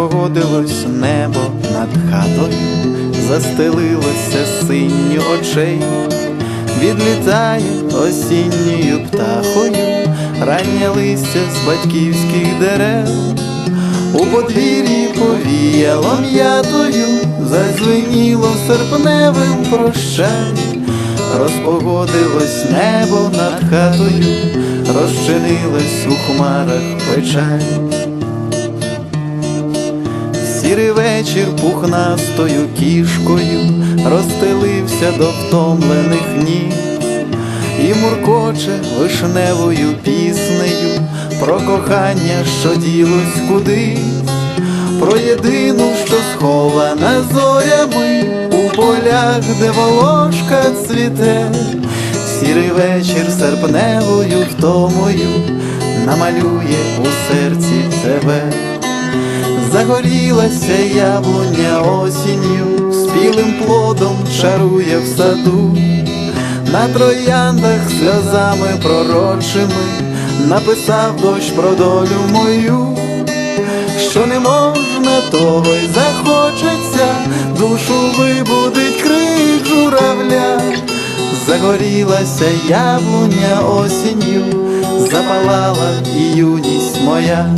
Розпогодилось небо над хатою, застелилося синю очей, відлітає осінньою птахою, раннє листя з батьківських дерев, у подвір'ї повіяло м'ятою, зазвеніло серпневим прощай, розпогодилось небо над хатою, розчинилась у хмарах печаль. Сірий вечір пухнастою кішкою розстелився до втомлених ніг і муркоче вишневою піснею про кохання, що ділось кудись, про єдину, що схована зорями у полях, де волошка цвіте, сірий вечір серпневою втомою намалює у серці тебе. Загорілася яблуня осінню, спілим плодом чарує в саду, на трояндах сльозами пророчими написав дощ про долю мою, що не можна, того й захочеться, душу вибудить крик журавля, загорілася яблуня осінню, запалала і юність моя.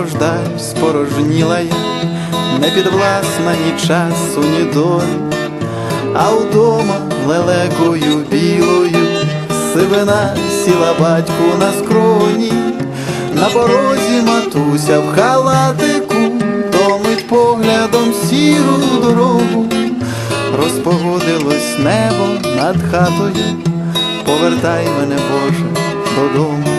В спорожніла я, не підвласна ні часу, ні долі, а вдома лелекою білою. Сивина сіла батьку на скроні, на порозі матуся в халатику, томить поглядом сіру дорогу, розпогодилось небо над хатою, повертай мене, Боже, додому.